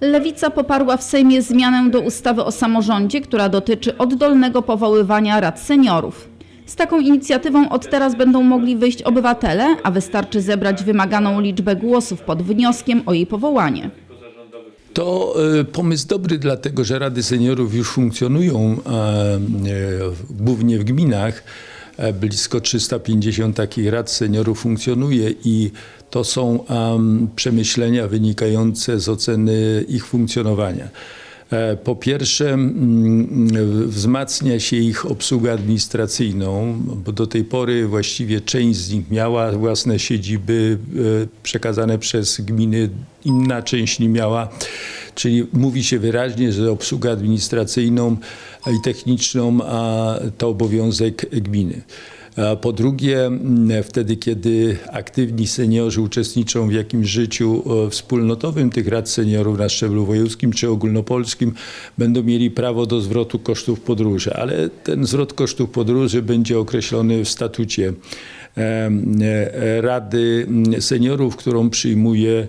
Lewica poparła w Sejmie zmianę do ustawy o samorządzie, która dotyczy oddolnego powoływania rad seniorów. Z taką inicjatywą od teraz będą mogli wyjść obywatele, a wystarczy zebrać wymaganą liczbę głosów pod wnioskiem o jej powołanie. To e, pomysł dobry, dlatego że Rady Seniorów już funkcjonują e, e, głównie w gminach. E, Blisko 350 takich rad seniorów funkcjonuje i to są em, przemyślenia wynikające z oceny ich funkcjonowania. E, Po pierwsze, mm, wzmacnia się ich obsługę administracyjną, bo do tej pory właściwie część z nich miała własne siedziby e, przekazane przez gminy, inna część nie miała. Czyli mówi się wyraźnie, że obsługę administracyjną i techniczną a to obowiązek gminy. Po drugie, wtedy, kiedy aktywni seniorzy uczestniczą w jakimś życiu e, wspólnotowym tych rad seniorów na szczeblu wojewódzkim czy ogólnopolskim, będą mieli prawo do zwrotu kosztów podróży, ale ten zwrot kosztów podróży będzie określony w statucie e, e, Rady Seniorów, którą przyjmuje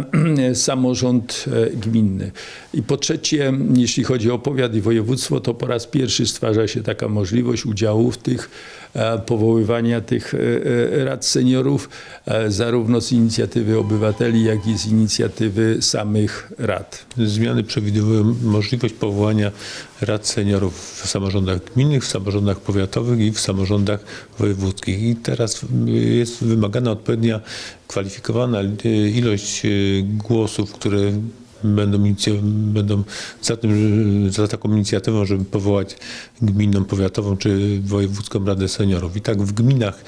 samorząd gminny. I po trzecie, jeśli chodzi o powiat i województwo, to po raz pierwszy stwarza się taka możliwość udziału w tych powoływania tych e, e, rad seniorów, e, zarówno z inicjatywy obywateli, jak i z inicjatywy samych rad. Zmiany przewidują możliwość powołania rad seniorów w samorządach gminnych, w samorządach powiatowych i w samorządach wojewódzkich. I teraz jest wymagana odpowiednia kwalifikowana ilość głosów, które będą, będą za, tym, za taką inicjatywą, żeby powołać gminną, powiatową czy wojewódzką radę seniorów. I tak w gminach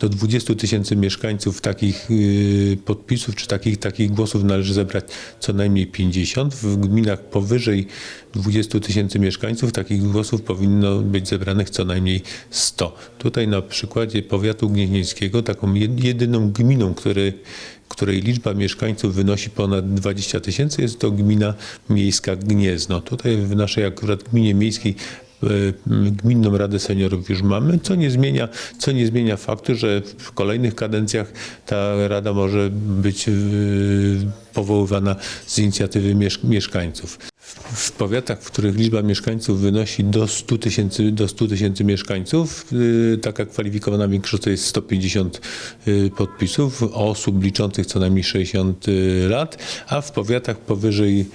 do 20 tysięcy mieszkańców takich y, podpisów czy takich, takich głosów należy zebrać co najmniej 50. W gminach powyżej 20 tysięcy mieszkańców takich głosów powinno być zebranych co najmniej 100. Tutaj na przykładzie powiatu gnieźnieńskiego taką jed- jedyną gminą, który, której liczba mieszkańców wynosi ponad 20 tysięcy jest to gmina miejska Gniezno. Tutaj w naszej akurat gminie miejskiej e, Gminną Radę Seniorów już mamy, co nie zmienia, co nie zmienia faktu, że w kolejnych kadencjach ta rada może być e, powoływana z inicjatywy miesz- mieszkańców. W powiatach, w których liczba mieszkańców wynosi do 100 tysięcy do 100 tysięcy mieszkańców, y, taka kwalifikowana większość to jest 150 y, podpisów osób liczących co najmniej 60 y, lat, a w powiatach powyżej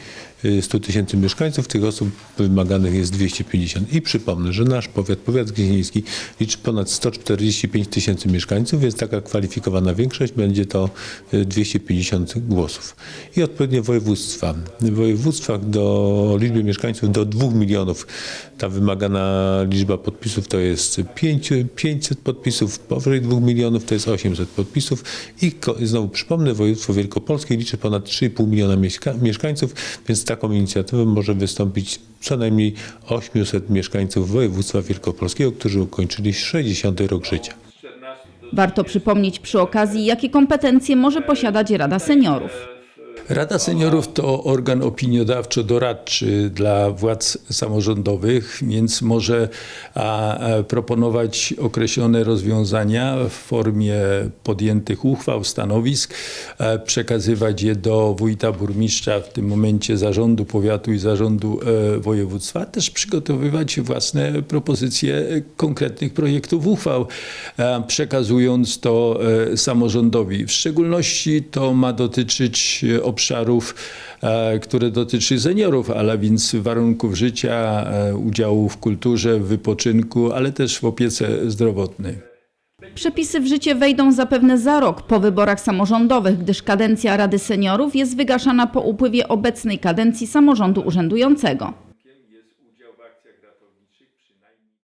100 tysięcy mieszkańców tych osób wymaganych jest 250. I przypomnę, że nasz powiat, powiat gnieźnieński liczy ponad 145 tysięcy mieszkańców, więc taka kwalifikowana większość będzie to y, 250 głosów. I odpowiednio województwa. W województwach do liczby mieszkańców do 2 milionów ta wymagana liczba podpisów to jest 5, 500 podpisów, powyżej 2 milionów to jest 800 podpisów i znowu przypomnę, województwo wielkopolskie liczy ponad 3,5 miliona mieszka- mieszkańców, więc taką inicjatywą może wystąpić co najmniej 800 mieszkańców województwa wielkopolskiego, którzy ukończyli 60 rok życia. Warto przypomnieć przy okazji, jakie kompetencje może posiadać Rada Seniorów. Rada Seniorów to organ opiniodawczo-doradczy dla władz samorządowych, więc może proponować określone rozwiązania w formie podjętych uchwał, stanowisk, przekazywać je do wójta, burmistrza, w tym momencie zarządu powiatu i zarządu e, województwa, też przygotowywać własne propozycje konkretnych projektów uchwał, przekazując to e, samorządowi. W szczególności to ma dotyczyć obszarów, które dotyczy seniorów, ale więc warunków życia, e, udziału w kulturze, w wypoczynku, ale też w opiece zdrowotnej. Przepisy w życie wejdą zapewne za rok po wyborach samorządowych, gdyż kadencja Rady Seniorów jest wygaszana po upływie obecnej kadencji samorządu urzędującego.